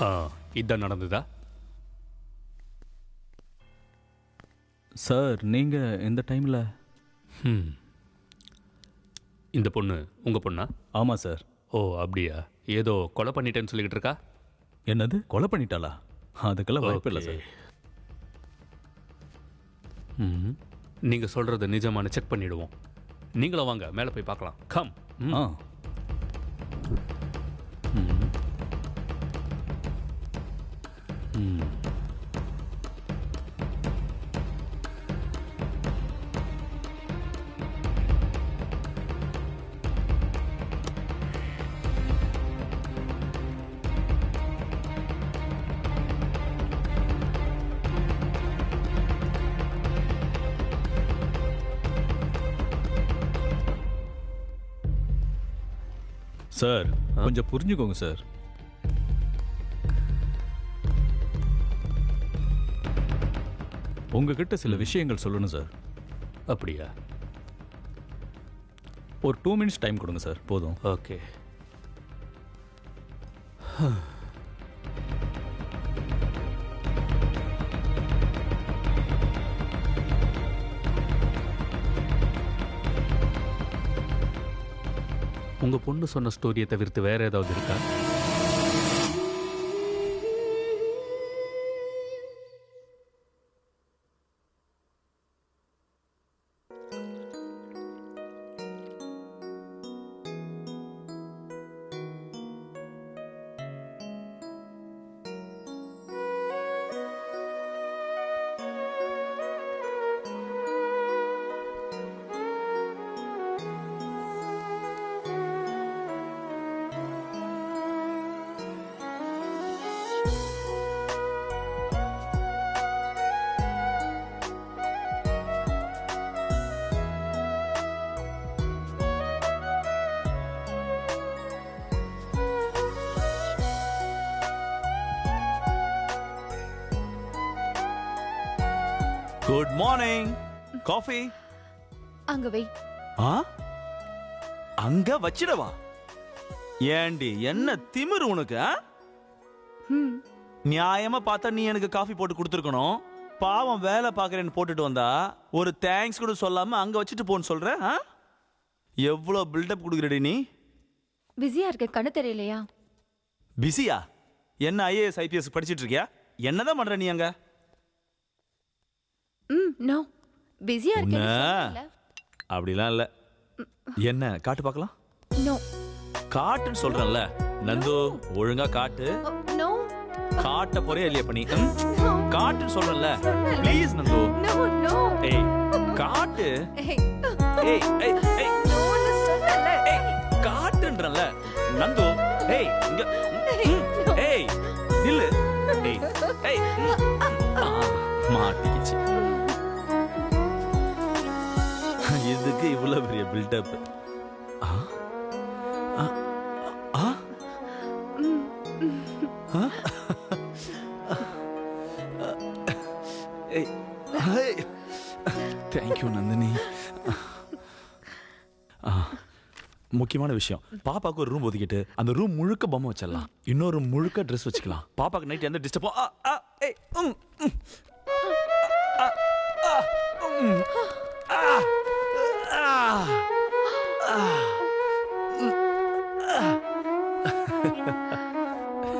ஆ இதான் நடந்ததா? சார் நீங்கள் இந்த டைமில்? ம் இந்த பொண்ணு உங்கள் பொண்ணா? ஆமாம் சார். ஓ அப்படியா? ஏதோ கொலை பண்ணிட்டேன்னு சொல்லிக்கிட்டு இருக்கா? என்னது? கொலை பண்ணிட்டாளா? அதுக்கெல்லாம் வாய்ப்பு இல்லை. சார். ம் நீங்கள் சொல்கிறது நிஜமான செக் பண்ணிடுவோம். நீங்களும் வாங்க மேலே போய் பார்க்கலாம். கம். ஆ. சார் கொஞ்சம் புரிஞ்சுக்கோங்க சார். உங்ககிட்ட சில விஷயங்கள் சொல்லணும் சார். அப்படியா? ஒரு டூ மினிட்ஸ் டைம் கொடுங்க சார் போதும். ஓகே. உங்க பொண்ணு சொன்ன ஸ்டோரியை தவிர்த்து வேற ஏதாவது இருக்கா? குட் மார்னிங் காஃபி அங்க வை. ஆ? அங்க வச்சிடவா? ஏண்டி என்ன திமிரு உனக்கு நியாயமா பார்த்தா நீ எனக்கு காஃபி போட்டு கொடுத்துருக்கணும். பாவம் வேலை பார்க்கறேன்னு போட்டுட்டு வந்தா ஒரு தேங்க்ஸ் கூட சொல்லாம அங்க வச்சுட்டு போன்னு சொல்ற? எவ்வளோ பில்டப் கொடுக்குறடி நீ? பிஸியா இருக்க கண்ணு தெரியலையா? பிஸியா என்ன ஐஏஎஸ் ஐபிஎஸ் படிச்சிட்டு இருக்கியா? என்னதான் பண்ற நீ அங்க? ம் நோ பிஸியா உன்ன? இருக்கேன்னு அப்படிலாம் இல்ல. என்ன காட்டு பார்க்கலாம்? நோ காட்டுன்னு சொல்றேன்ல. நந்து ஒழுங்கா காட்டு. நோ காட்ட போறே இல்லையா பண்ணி காட்டுன்னு சொல்றேன்ல. ப்ளீஸ் நந்து. நோ நோ ஏய் காட்டு. ஏய் ஏய் ஏய். நோன்னு ஏய் காட்டுன்றல நந்து ஏய் இங்க ஏய் நில்லு. ஏய் ஏய் மாட்டிக்கிச்சு. இதுக்கு இவ்வளவு பெரிய பில்டப் தேங்க்யூ நந்தினி. முக்கியமான விஷயம். பாப்பாவுக்கு ஒரு ரூம் ஒதுக்கிட்டு அந்த ரூம் முழுக்க பொம்மை வச்சிடலாம். இன்னொரு முழுக்க ட்ரெஸ் வச்சுக்கலாம். பாப்பாக்கு நைட் எந்த டிஸ்டர்போ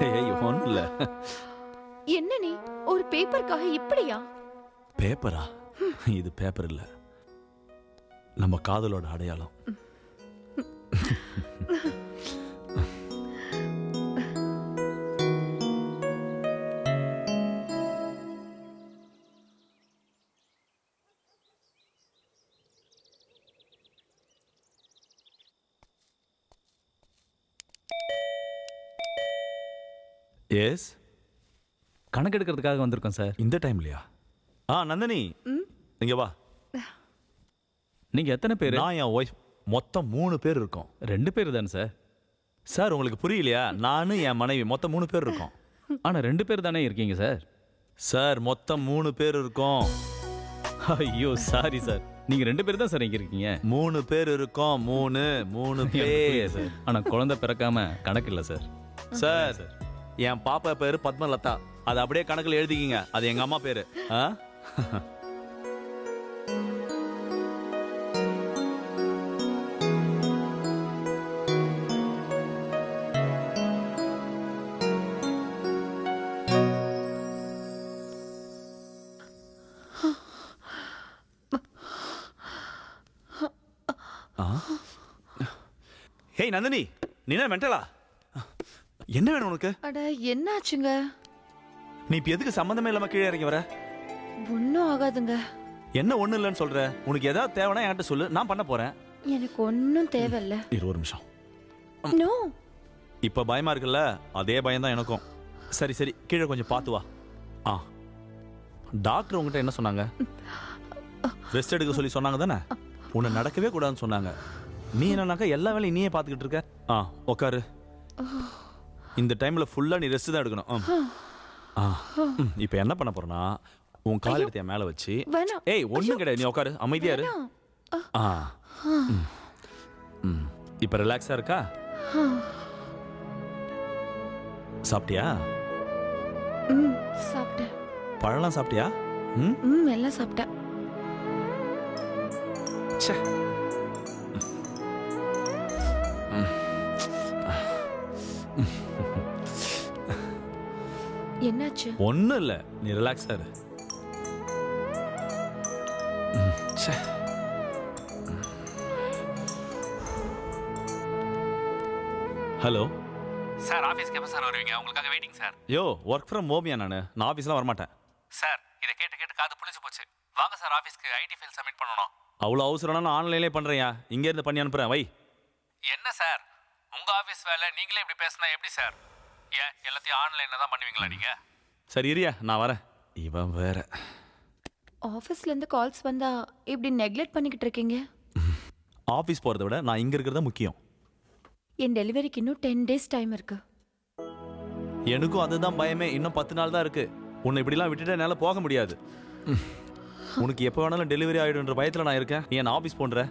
ஏய் ஒன்றும் இல்லை என்ன நீ? ஒரு பேப்பருக்காக இப்படியா? பேப்பரா? இது பேப்பர் இல்ல. நம்ம காதலோட அடையாளம். எஸ் கணக்கு எடுக்கிறதுக்காக வந்திருக்கோம் சார். இந்த டைம்லயா ஆ நந்தினி. இங்க வா. நீங்கள் எத்தனை பேர்? நான் என் ஒய்ஃப் மொத்தம் மூணு பேர் இருக்கோம். ரெண்டு பேர் தானே சார்? சார் உங்களுக்கு புரியலையா? நானும் என் மனைவி. மொத்தம் மூணு பேர் இருக்கோம். ஆனால் ரெண்டு பேர் தானே இருக்கீங்க சார்? சார் மொத்தம் மூணு பேர் இருக்கோம். ஐயோ சாரி சார். நீங்கள் ரெண்டு பேர் தான் சார் இங்கே இருக்கீங்க. மூணு பேர் இருக்கோம். மூணு மூணு பேர். சார். ஆனால் குழந்தை பிறக்காம கணக்கு இல்லை சார். சார் என் பாப்பா பேரு பத்மலதா. அது அப்படியே கணக்குல எழுதிக்கிங்க. அது எங்க அம்மா பேரு. ஆ? ஹேய் நந்தினி. நீ என்ன மென்டலா என்ன வேணும் உனக்கு? அட என்னாச்சுங்க? நீ இப்ப எதுக்கு சம்மந்தமே இல்லாம கீழே இறங்கி வர? ஒன்றும் ஆகாதுங்க. என்ன ஒண்ணு இல்லைன்னு சொல்ற? உனக்கு ஏதாவது தேவைன்னா என்கிட்ட சொல்லு. நான் பண்ண போறேன். எனக்கு ஒன்றும் தேவையில்ல. இரு ஒரு நிமிஷம். நோ. இப்ப பயமா இருக்குல்ல? அதே பயம் தான் எனக்கும். சரி சரி. கீழே கொஞ்சம் பார்த்து வா. ஆ. டாக்டர் உங்ககிட்ட என்ன சொன்னாங்க? ரெஸ்ட் எடுக்க சொல்லி சொன்னாங்க தானே? உன்னை நடக்கவே கூடாதுன்னு சொன்னாங்க. நீ என்னன்னாக்கா எல்லா வேலையும் நீயே பார்த்துக்கிட்டு இருக்க? ஆ உட்காரு இந்த டைம்ல ஃபுல்லா நீ ரெஸ்ட் தான் எடுக்கணும். இப்போ என்ன பண்ண போறேன்னா உன் கால் எடுத்து மேல வச்சு ஏய் ஒண்ணும் கிடையாது நீ உட்காரு அமைதியா இரு. இப்போ ரிலாக்ஸா இருக்கா? சாப்பிட்டியா? சாப்பிட்டேன். பழம்லாம் சாப்பிட்டியா? ம் எல்லாம் சாப்பிட்டேன். ச்சே. என்னாச்சு? ஒன்றும் இல்லை. நீ ரிலாக்ஸா இரு. ச்சே. ஹலோ சார் ஆஃபீஸ்க்கு எப்போ சார் வருவீங்க? உங்களுக்காக waiting sir. Yo work from ஹோமியா நான்? நான் ஆஃபீஸ்லாம் வரமாட்டேன். சார் இதை கேட்டு கேட்டு காது புளிச்சு போச்சு. வாங்க சார் ஆஃபீஸ்க்கு ஐடி ஃபைல் சப்மிட் பண்ணணும். அவ்வளோ அவசரம்னா நான் ஆன்லைன்லேயே பண்ணுறேன் இங்கே இருந்து பண்ணி அனுப்புகிறேன் வை. என்ன சார்? உங்க ஆஃபீஸ் வேலை நீங்களே இப்படி பேசினா எப்படி சார்? ஏன் எல்லாத்தையும் ஆன்லைனில் தான் பண்ணுவீங்களா நீங்க? சரி இரியா நான் வரேன். இவன் வேற. ஆஃபீஸ்ல இருந்து கால்ஸ் வந்தா இப்படி நெக்லெக்ட் பண்ணிக்கிட்டு இருக்கீங்க? ஆஃபீஸ் போகிறத விட நான் இங்கே இருக்கிறது தான் முக்கியம். என் டெலிவரிக்கு இன்னும் டென் டேஸ் டைம் இருக்கு. எனக்கும் அதுதான் பயமே. இன்னும் பத்து நாள் தான் இருக்கு. உன்னை இப்படிலாம் விட்டுட்டு என்னால் போக முடியாது. உனக்கு எப்போ வேணாலும் டெலிவரி ஆகிடுன்ற பயத்தில் நான் இருக்கேன். நீ என்ன ஆஃபீஸ் போன்ற?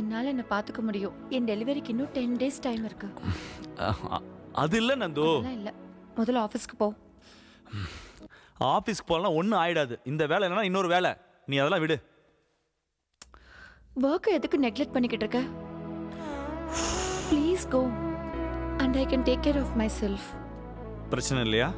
என்னால என்ன பாத்துக்க முடியும். என் டெலிவரிக்கு இன்னும் டென் டேஸ் டைம் இருக்கு. அது இல்லை நந்து. இல்ல. முதல்ல ஆஃபீஸ்க்கு போ. ஆஃபீஸ்க்கு போகலாம் ஒன்றும் ஆயிடாது. இந்த வேலை என்னன்னா இன்னொரு வேலை. நீ அதெல்லாம் விடு. ஒர்க்கை எதுக்கு நெக்லெக்ட் பண்ணிக்கிட்டு இருக்க? Please go and I can take care of myself பிரச்சனை இல்லையா?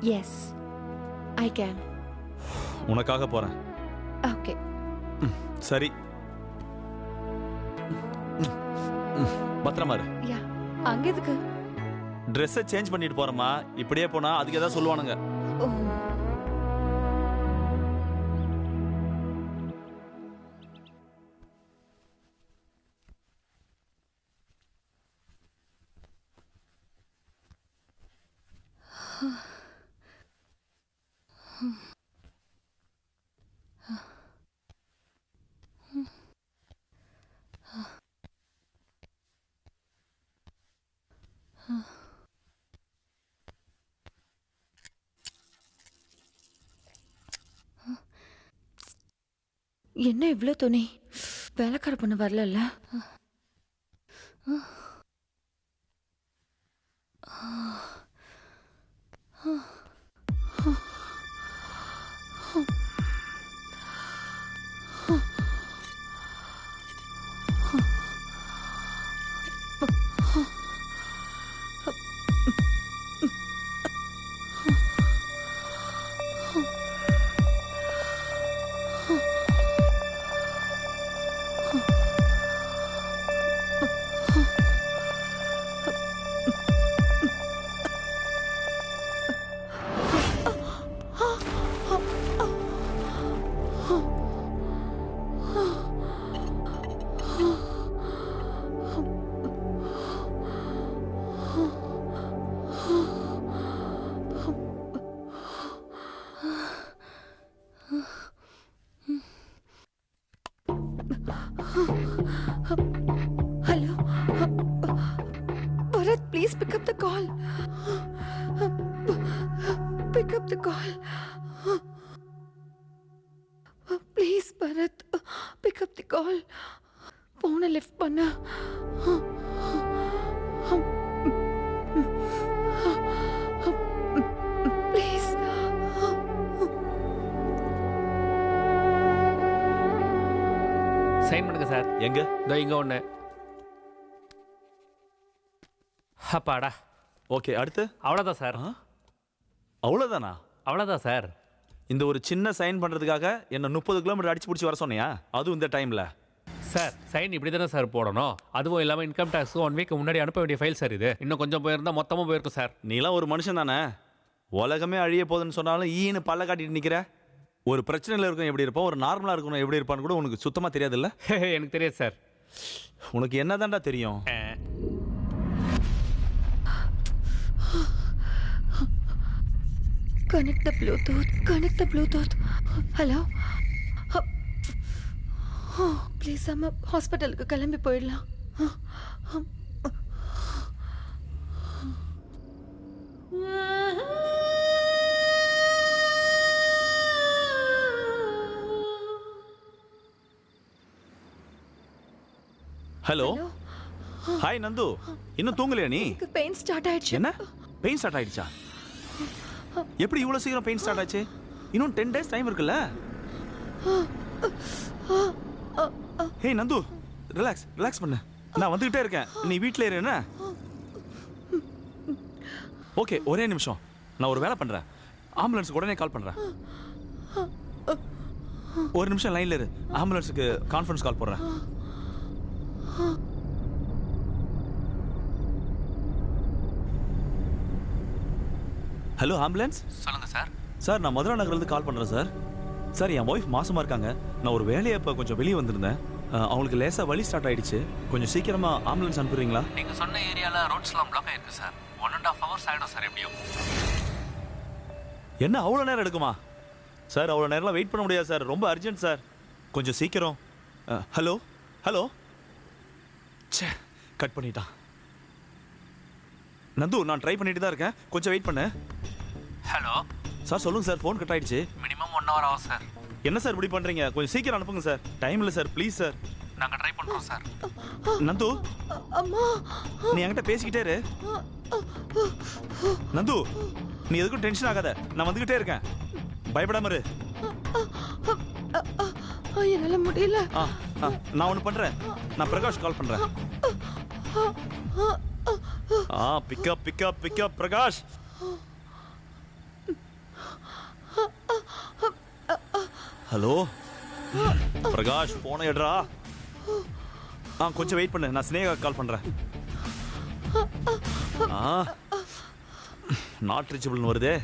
எஸ் ஐ கேன் உனக்காக போகிறேன் ஓகே சரி. பத்திரமா இரு. யா அங்க எதுக்கு? ட்ரெஸ்ஸை சேஞ்ச் பண்ணிட்டு போறேம்மா. இப்படியே போனா அதுக்கு ஏதாவது சொல்லுவானுங்க. என்ன இவ்வளோ துணி? வேலைக்கார பொண்ணு வரலல்ல? பண்ண? ப்ளீஸ் சைன் பண்ணுங்க சார் எங்க? இதோ இங்க ஒண்ணு. ஓகே அடுத்து? அவ்வளோதான் சார் அவ்வளோதானா அவ்வளோதான் சார் இந்த ஒரு சின்ன சைன் பண்ணுறதுக்காக என்னை முப்பது கிலோமீட்டர் அடிச்சு பிடிச்சி வர சொன்னியா? அதுவும் இந்த டைமில் சார் சைன் இப்படி தானே சார் போடணும். அதுவும் இல்லாமல் இன்கம் டேக்ஸ் ஒன் வீக் முன்னாடி அனுப்ப வேண்டிய ஃபைல் சார் இது. இன்னும் கொஞ்சம் போயிருந்தா மொத்தமாக போயிருக்கும் சார். நீலாம் ஒரு மனுஷன் தானே? உலகமே அழிய போகுதுன்னு சொன்னாலும் ஈன்னு பல்ல காட்டிட்டு நிக்கிற? ஒரு பிரச்சனையில் இருக்கும் எப்படி இருப்போம் ஒரு நார்மலா இருக்கணும் எப்படி இருப்பான்னு கூட உனக்கு சுத்தமா தெரியாதுல்ல? எனக்கு தெரியாது சார். உனக்கு என்னதான்டா தெரியும்? Connect the bluetooth connect the bluetooth. Hello? Please அம்மா ஹாஸ்பிட்டலுக்கு கிளம்பி போயிடலாம். ஹலோ ஹாய் நந்து இன்னும் தூங்கலையா நீ? பெயின் ஸ்டார்ட் ஆயிடுச்சு. என்ன? பெயின் ஸ்டார்ட் ஆயிடுச்சா? எப்படி இவ்வளவு சீக்கிரம் பெயின் ஸ்டார்ட் ஆச்சு? இன்னும் டென் டேஸ் டைம் இருக்குல்ல? ஹே நந்து ரிலாக்ஸ் ரிலாக்ஸ் பண்ணு. நான் வந்துகிட்டே இருக்கேன். நீ வீட்டில் இரு என்ன? ஓகே ஒரே நிமிஷம். நான் ஒரு வேலை பண்றேன். ஆம்புலன்ஸுக்கு உடனே கால் பண்றேன். ஒரு நிமிஷம் லைன்ல இரு. ஆம்புலன்ஸுக்கு கான்ஃபரன்ஸ் கால் போடுறேன். ஹலோ ஆம்புலன்ஸ் சொல்லுங்க சார் சார் நான் மதுரா நகர்லேருந்து கால் பண்ணுறேன் சார் சார் என் ஒய்ஃப் மாசமா இருக்காங்க. நான் ஒரு வேலையை இப்போ கொஞ்சம் வெளியே வந்திருந்தேன். அவங்களுக்கு லேசாக வலி ஸ்டார்ட் ஆயிடுச்சு. கொஞ்சம் சீக்கிரமா ஆம்புலன்ஸ் அனுப்புறீங்களா? நீங்கள் சொன்ன ஏரியாவில் ரோட்ஸ்லாம் பிளாக் ஆயிருக்கு sir one and half hours ஆகிடும் சார் எப்படியும். என்ன அவ்வளோ நேரம் எடுக்குமா? சார் அவ்வளோ நேரம்லாம் வெயிட் பண்ண முடியாது சார் ரொம்ப அர்ஜென்ட் சார் கொஞ்சம் சீக்கிரம். ஹலோ ஹலோ ச்சே கட் பண்ணிட்டான். நந்து நான் ட்ரை பண்ணிட்டு தான் இருக்கேன். கொஞ்சம் வெயிட் பண்ணு. ஹலோ சார் சொல்லுங்க சார் ஃபோன் கட் ஆயிடுச்சு. மினிமம் ஒன் ஹவர் ஆகும் சார் என்ன சார் இப்படி பண்றீங்க? கொஞ்சம் சீக்கிரம் அனுப்புங்க சார். டைம் இல்லை சார். Please sir. நாங்கள் ட்ரை பண்ணுறோம் சார். நந்து அம்மா. நீ என்கிட்ட பேசிக்கிட்டே இரு. நந்து நீ எதுக்கும் டென்ஷன் ஆகாத. நான் வந்துகிட்டே இருக்கேன். பயப்படாம இரு. என்னால முடியல. ஆ, ஆ, நான் ஒன்று பண்றேன். நான் பிரகாஷ் கால் பண்றேன். ஆ pickup pickup pickup Prakash. Hello? Prakash போன எடுறா. ஆ கொஞ்சம் வெயிட் பண்ணு. நான் ஸ்னேகா கால் பண்றேன். ஆ? நாட் ரீச்சபிள்னு வருதே.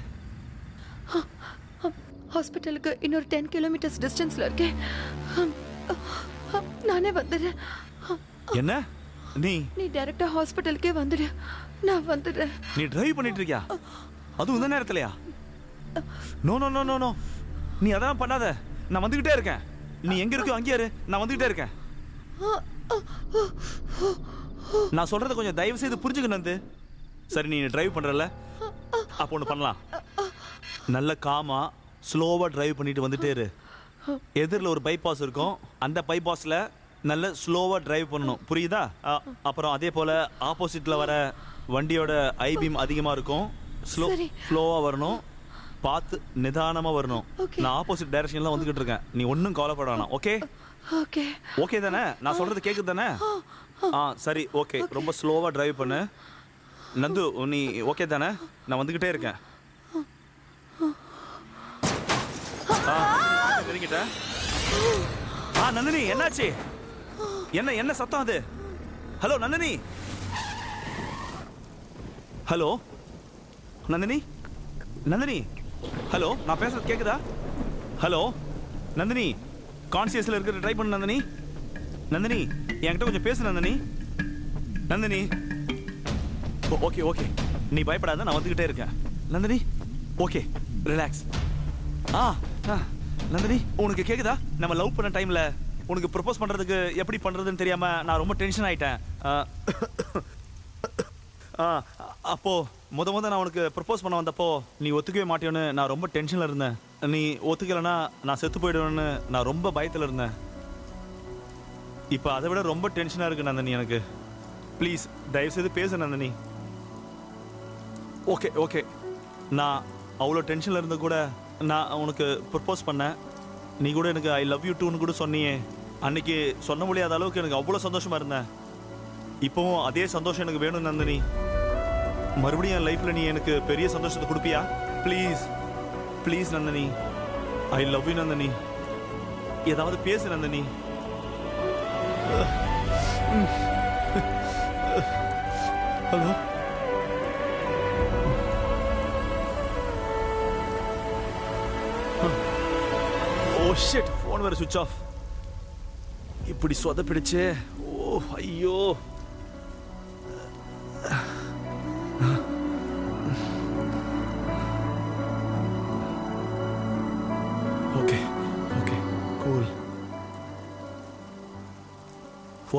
ஹாஸ்பிட்டலுக்கு இன்னொரு டென் கிலோமீட்டர்ஸ் டிஸ்டன்ஸ்ல இருக்கேன். நானே வந்துடுறேன். என்ன? நீ? நீ டைரக்டா ஹாஸ்பிட்டலுக்கே வந்துடு. நான் வந்துடுறேன். நீ டிரைவ் பண்ணிட்டு இருக்கியா? அதுவும் இந்த நேரத்துலயா? No no no no no நீ அதெல்லாம் பண்ணாத. நான் வந்துகிட்டே இருக்கேன். நீ எங்க இருக்கோ? அங்கேயே இரு. நான் வந்துகிட்டே இருக்கேன். நான் சொல்றத கொஞ்சம் தயவு செய்து புரிஞ்சுக்க நந்து. சரி நீ டிரைவ் பண்றல அப்போ ஒன்று பண்ணலாம். நல்ல காமா ஸ்லோவா டிரைவ் பண்ணிட்டு வந்துட்டே இரு. எதிரில் ஒரு பைபாஸ் இருக்கும். அந்த பைபாஸ்ல நல்ல ஸ்லோவா டிரைவ் பண்ணணும். புரியுதா? அப்புறம் அதே போல ஆப்போசிட்ல வர வண்டியோட ஐபீம் அதிகமா இருக்கும். ஸ்லோ சரி. ஸ்லோவா வரணும். பார்த்து நிதானமா வரணும். நான் ஆப்போசிட் டைரக்ஷன்ல வந்துகிட்டு இருக்கேன். நீ ஒன்றும் கவலைப்பட வேணாம். ஓகே ஓகே ஓகே தானே? நான் சொல்றது கேக்குது தானே? ஆ சரி ஓகே ரொம்ப ஸ்லோவா டிரைவ் பண்ணு. நந்து நீ ஓகே தானே? நான் வந்துகிட்டே இருக்கேன். ஆ நந்தினி என்னாச்சு? என்ன என்ன சத்தம் அது? Hello Nandini? Hello Nandini? Nandini? Hello நான் பேசுறது கேக்குதா? ஹலோ நந்தினி கான்சியஸ்ல இருக்கிற ட்ரை பண்ணு நந்தினி. நந்தினி என்கிட்ட கொஞ்சம் பேசு நந்தினி. நந்தினி. ஓ- ஓகே ஓகே நீ பயப்படாத நான் வந்துகிட்டே இருக்கேன். நந்தினி ஓகே ரிலாக்ஸ் ஆ ஆ, நந்தினி உனக்கு கேக்குதா? நம்ம லவ் பண்ண டைம்ல உனக்கு ப்ரப்போஸ் பண்றதுக்கு எப்படி பண்றதுன்னு தெரியாம நான் ரொம்ப டென்ஷன் ஆயிட்டேன். ஆ, அப்போது அப்போ முத முத நான் உனக்கு ப்ரப்போஸ் பண்ண வந்தப்போ நீ ஒத்துக்கவே மாட்டேன்னு நான் ரொம்ப டென்ஷனில் இருந்தேன். நீ ஒத்துக்கலைன்னா நான் செத்து போயிடுவேன்னு நான் ரொம்ப பயத்தில் இருந்தேன். இப்போ அதை விட ரொம்ப டென்ஷனாக இருக்கு நந்தினி எனக்கு. ப்ளீஸ் தயவு செய்து பேசு நந்தினி. ஓகே ஓகே நான் அவ்வளோ டென்ஷனில் இருந்து கூட நான் உனக்கு ப்ரப்போஸ் பண்ணேன். நீ கூட எனக்கு ஐ லவ் யூ டூன்னு கூட சொன்னியே. அன்னைக்கு சொன்ன முடியாத அளவுக்கு எனக்கு அவ்வளோ சந்தோஷமாக இருந்தேன். இப்போவும் அதே சந்தோஷம் எனக்கு வேணும் நந்தினி. மறுபடியும் என் லைஃப்ல நீ எனக்கு பெரிய சந்தோஷத்தை கொடுப்பியா? Please please Nandini. I love you Nandini. ஏதாவது பேசு Nandini. Hello oh shit phone வேற சுவிட்ச் ஆஃப் இப்படி சொதப்பிடுச்சே. ஓ ஐயோ.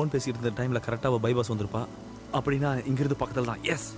ஃபோன் பேசிட்டு இருந்த டைம்ல கரெக்டாக பைபாஸ் வந்திருப்பா. அப்படின்னா இங்கிருந்து பக்கத்தில் தான். எஸ்